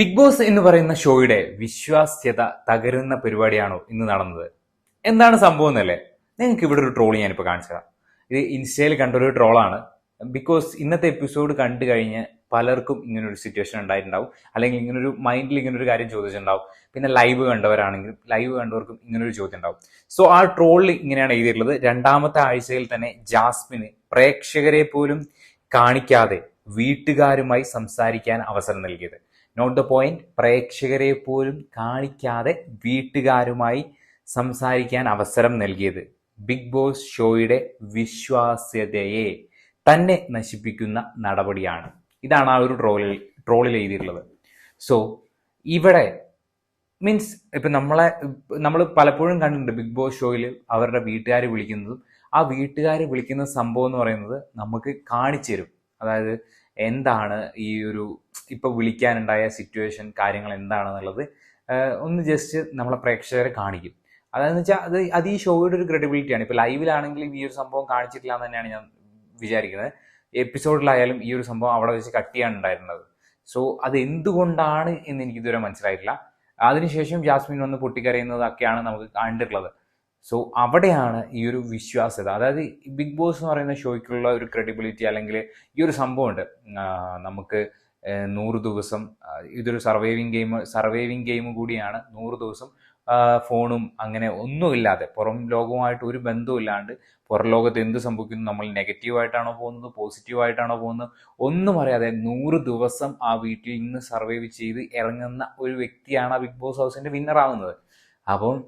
Big boss എന്ന് പറയുന്ന ഷോയുടെ വിശ്വാസ്യത തകരുന്ന പരിപാടിയാണോ ഇന്ന് നടന്നത്? എന്താണ് സംഭവം എന്നല്ലേ? നിങ്ങൾക്ക് ഇവിടെ ഒരു ട്രോൾ ഞാനിപ്പോൾ കാണിച്ചു തരാം. ഇത് ഇൻസ്റ്റയിൽ കണ്ടൊരു ട്രോളാണ്. ബിക്കോസ് ഇന്നത്തെ എപ്പിസോഡ് കണ്ടു കഴിഞ്ഞ് പലർക്കും ഇങ്ങനൊരു സിറ്റുവേഷൻ ഉണ്ടായിട്ടുണ്ടാവും. അല്ലെങ്കിൽ ഇങ്ങനൊരു മൈൻഡിൽ ഇങ്ങനൊരു കാര്യം ചോദിച്ചിട്ടുണ്ടാവും. പിന്നെ ലൈവ് കണ്ടവരാണെങ്കിൽ ലൈവ് കണ്ടവർക്കും ഇങ്ങനൊരു ചോദ്യം ഉണ്ടാവും സോ ആ ട്രോളിൽ ഇങ്ങനെയാണ് എഴുതിയിട്ടുള്ളത്. രണ്ടാമത്തെ ആഴ്ചയിൽ തന്നെ ജാസ്മിന് പ്രേക്ഷകരെ പോലും കാണിക്കാതെ വീട്ടുകാരുമായി സംസാരിക്കാൻ അവസരം നൽകിയത്. നോട്ട് ദ പോയിന്റ് പ്രേക്ഷകരെ പോലും കാണിക്കാതെ വീട്ടുകാരുമായി സംസാരിക്കാൻ അവസരം നൽകിയത്. ബിഗ് ബോസ് ഷോയുടെ വിശ്വാസ്യതയെ തന്നെ നശിപ്പിക്കുന്ന നടപടിയാണ്. ഇതാണ് ആ ഒരു ട്രോളിൽ ട്രോളിൽ എഴുതിയിട്ടുള്ളത്. സോ ഇവിടെ മീൻസ് ഇപ്പം നമ്മളെ നമ്മൾ പലപ്പോഴും കണ്ടിട്ടുണ്ട് ബിഗ് ബോസ് ഷോയിൽ അവരുടെ വീട്ടുകാർ വിളിക്കുന്നതും ആ വീട്ടുകാർ വിളിക്കുന്ന സംഭവം എന്ന് പറയുന്നത് നമുക്ക് കാണിച്ചു തരും. അതായത് എന്താണ് ഈ ഒരു ഇപ്പൊ വിളിക്കാനുണ്ടായ സിറ്റുവേഷൻ കാര്യങ്ങൾ എന്താണെന്നുള്ളത് ഒന്ന് ജസ്റ്റ് നമ്മളെ പ്രേക്ഷകരെ കാണിക്കും. അതെന്ന് വെച്ചാൽ അത് അത് ഈ ഷോയുടെ ഒരു ക്രെഡിബിലിറ്റിയാണ് ഇപ്പൊ ലൈവിലാണെങ്കിലും ഈ ഒരു സംഭവം കാണിച്ചിട്ടില്ല എന്ന് തന്നെയാണ് ഞാൻ വിചാരിക്കുന്നത്. എപ്പിസോഡിലായാലും ഈ ഒരു സംഭവം അവിടെ വെച്ച് കട്ട് ചെയ്യാൻ ഉണ്ടായിരുന്നത്. സോ അത് എന്തുകൊണ്ടാണ് എന്ന് എനിക്ക് ഇതുവരെ മനസ്സിലായിട്ടില്ല. അതിനുശേഷം ജാസ്മിൻ വന്ന് പൊട്ടിക്കരയുന്നതൊക്കെയാണ് നമുക്ക് കണ്ടിട്ടുള്ളത്. സോ അവിടെയാണ് ഈ ഒരു വിശ്വാസ്യത. അതായത് ബിഗ് ബോസ് എന്ന് പറയുന്ന ഷോയ്ക്കുള്ള ഒരു ക്രെഡിബിലിറ്റി അല്ലെങ്കിൽ ഈ ഒരു സംഭവമുണ്ട്. നമുക്ക് നൂറ് ദിവസം ഇതൊരു സർവൈവിങ് ഗെയിം സർവൈവിങ് ഗെയിം കൂടിയാണ്. നൂറ് ദിവസം ഫോണും അങ്ങനെ ഒന്നുമില്ലാതെ പുറം ലോകവുമായിട്ട് ഒരു ബന്ധമില്ലാണ്ട് പുറം ലോകത്ത് എന്ത് സംഭവിക്കുന്നു നമ്മൾ നെഗറ്റീവായിട്ടാണോ പോകുന്നത് പോസിറ്റീവായിട്ടാണോ പോകുന്നത് ഒന്നും അറിയാതെ നൂറ് ദിവസം ആ വീട്ടിൽ നിന്ന് സർവൈവ് ചെയ്ത് ഇറങ്ങുന്ന ഒരു വ്യക്തിയാണ് ആ ബിഗ് ബോസ് ഹൗസിന്റെ വിന്നർ ആവുന്നത്. അപ്പം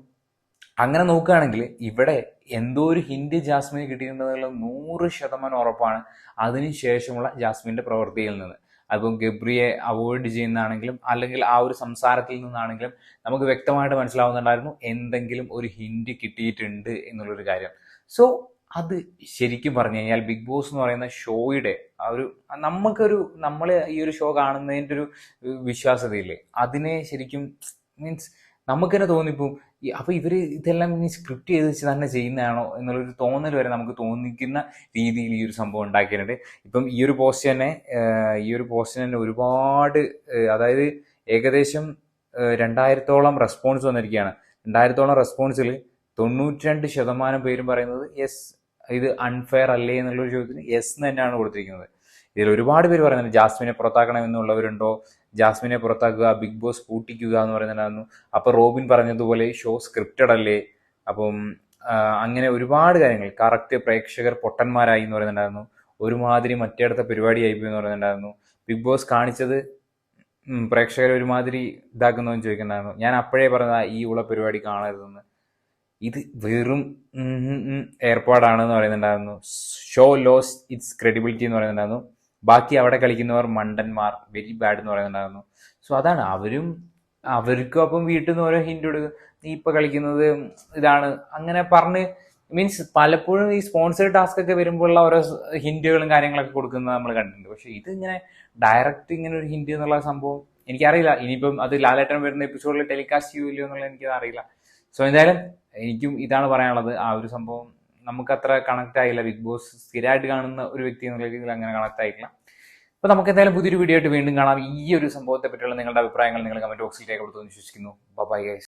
അങ്ങനെ നോക്കുകയാണെങ്കിൽ ഇവിടെ എന്തോ ഒരു ഹിന്റ് ജാസ്മിന് കിട്ടിയിട്ടുണ്ടെന്നുള്ള നൂറ് ശതമാനം ഉറപ്പാണ് അതിനുശേഷമുള്ള ജാസ്മിന്റെ പ്രവൃത്തിയിൽ നിന്ന്. അപ്പം ഗബ്രിയെ അവോയ്ഡ് ചെയ്യുന്നതാണെങ്കിലും അല്ലെങ്കിൽ ആ ഒരു സംസാരത്തിൽ നിന്നാണെങ്കിലും നമുക്ക് വ്യക്തമായിട്ട് മനസ്സിലാവുന്നുണ്ടായിരുന്നു എന്തെങ്കിലും ഒരു ഹിന്റ് കിട്ടിയിട്ടുണ്ട് എന്നുള്ളൊരു കാര്യം. സോ അത് ശരിക്കും പറഞ്ഞു കഴിഞ്ഞാൽ ബിഗ് ബോസ് എന്ന് പറയുന്ന ഷോയുടെ ആ ഒരു നമുക്കൊരു നമ്മൾ ഈ ഒരു ഷോ കാണുന്നതിന്റെ ഒരു വിശ്വാസതയില്ലേ അതിനെ ശരിക്കും മീൻസ് നമുക്ക് തന്നെ തോന്നിപ്പോവും ഈ അപ്പൊ ഇവർ ഇതെല്ലാം ഇനി സ്ക്രിപ്റ്റ് ചെയ്ത് വെച്ച് തന്നെ ചെയ്യുന്നതാണോ എന്നുള്ളൊരു തോന്നൽ വരെ നമുക്ക് തോന്നിക്കുന്ന രീതിയിൽ ഈ ഒരു സംഭവം ഉണ്ടാക്കിയിട്ടുണ്ട്. ഇപ്പം ഈ ഒരു പോസ്റ്റ് തന്നെ ഈ ഒരു പോസ്റ്റിന് തന്നെ ഒരുപാട് അതായത് ഏകദേശം രണ്ടായിരത്തോളം റെസ്പോൺസ് വന്നിരിക്കുകയാണ്. രണ്ടായിരത്തോളം റെസ്പോൺസിൽ തൊണ്ണൂറ്റി രണ്ട് ശതമാനം പേരും പറയുന്നത് യെസ് ഇത് അൺഫെയർ അല്ലേ എന്നുള്ളൊരു ചോദ്യത്തിന് യെസ് എന്ന് തന്നെയാണ് കൊടുത്തിരിക്കുന്നത്. ഇതിൽ ഒരുപാട് പേര് പറയുന്നുണ്ട് ജാസ്മിനെ പുറത്താക്കണം എന്നുള്ളവരുണ്ടോ ജാസ്മിനെ പുറത്താക്കുക ബിഗ് ബോസ് പൂട്ടിക്കുക എന്ന് പറയുന്നുണ്ടായിരുന്നു. അപ്പൊ റോബിൻ പറഞ്ഞതുപോലെ ഷോ സ്ക്രിപ്റ്റഡ് അല്ലേ? അപ്പം അങ്ങനെ ഒരുപാട് കാര്യങ്ങൾ. കറക്റ്റ് പ്രേക്ഷകർ പൊട്ടന്മാരായി എന്ന് പറയുന്നുണ്ടായിരുന്നു. ഒരുമാതിരി മറ്റേടത്തെ പരിപാടിയായി പോയി എന്ന് പറയുന്നുണ്ടായിരുന്നു. ബിഗ് ബോസ് കാണിച്ചത് പ്രേക്ഷകർ ഒരുമാതിരി ഇതാക്കുന്നതെന്ന് ചോദിക്കുന്നുണ്ടായിരുന്നു. ഞാൻ അപ്പോഴേ പറഞ്ഞ ഈ ഉള്ള പരിപാടി കാണരുതെന്ന്. ഇത് വെറും ഏർപ്പാടാണെന്ന് പറയുന്നുണ്ടായിരുന്നു. ഷോ ലോസ് ഇറ്റ്സ് ക്രെഡിബിലിറ്റി എന്ന് പറയുന്നുണ്ടായിരുന്നു. ബാക്കി അവിടെ കളിക്കുന്നവർ മണ്ടന്മാർ വെരി ബാഡ് എന്ന് പറയുന്നുണ്ടായിരുന്നു. സോ അതാണ്. അവരും അവർക്കും അപ്പം വീട്ടിൽ നിന്ന് ഓരോ ഹിൻഡ് കൊടുക്കും. നീ ഇപ്പൊ കളിക്കുന്നത് ഇതാണ്. അങ്ങനെ പറഞ്ഞ് മീൻസ് പലപ്പോഴും ഈ സ്പോൺസേഡ് ടാസ്ക് ഒക്കെ വരുമ്പോഴുള്ള ഓരോ ഹിൻഡുകളും കാര്യങ്ങളൊക്കെ കൊടുക്കുന്നത് നമ്മൾ കണ്ടിട്ടുണ്ട്. പക്ഷെ ഇത് ഇങ്ങനെ ഡയറക്റ്റ് ഇങ്ങനെ ഒരു ഹിൻഡ് എന്നുള്ള സംഭവം എനിക്കറിയില്ല. ഇനിയിപ്പം അത് ലാലേട്ടൻ വരുന്ന എപ്പിസോഡിൽ ടെലികാസ്റ്റ് ചെയ്യൂല്ലോ എന്നുള്ളത് എനിക്കത് അറിയില്ല. സോ എന്തായാലും എനിക്കും ഇതാണ് പറയാനുള്ളത്. ആ ഒരു സംഭവം നമുക്ക് അത്ര കണക്ട് ആയില്ല. ബിഗ് ബോസ് സ്ഥിരമായിട്ട് കാണുന്ന ഒരു വ്യക്തി എന്നുള്ള രീതിയിൽ അങ്ങനെ കണക്ട് ആയില്ല അപ്പൊ നമുക്ക് എന്തായാലും പുതിയൊരു വീഡിയോ ആയിട്ട് വീണ്ടും കാണാം. ഈ ഒരു സംഭവത്തെ പറ്റിയുള്ള നിങ്ങളുടെ അഭിപ്രായങ്ങൾ നിങ്ങൾ കമന്റ് ബോക്സിൽ രേഖപ്പെടുത്തുമെന്ന് വിശ്വസിക്കുന്നു. Bye guys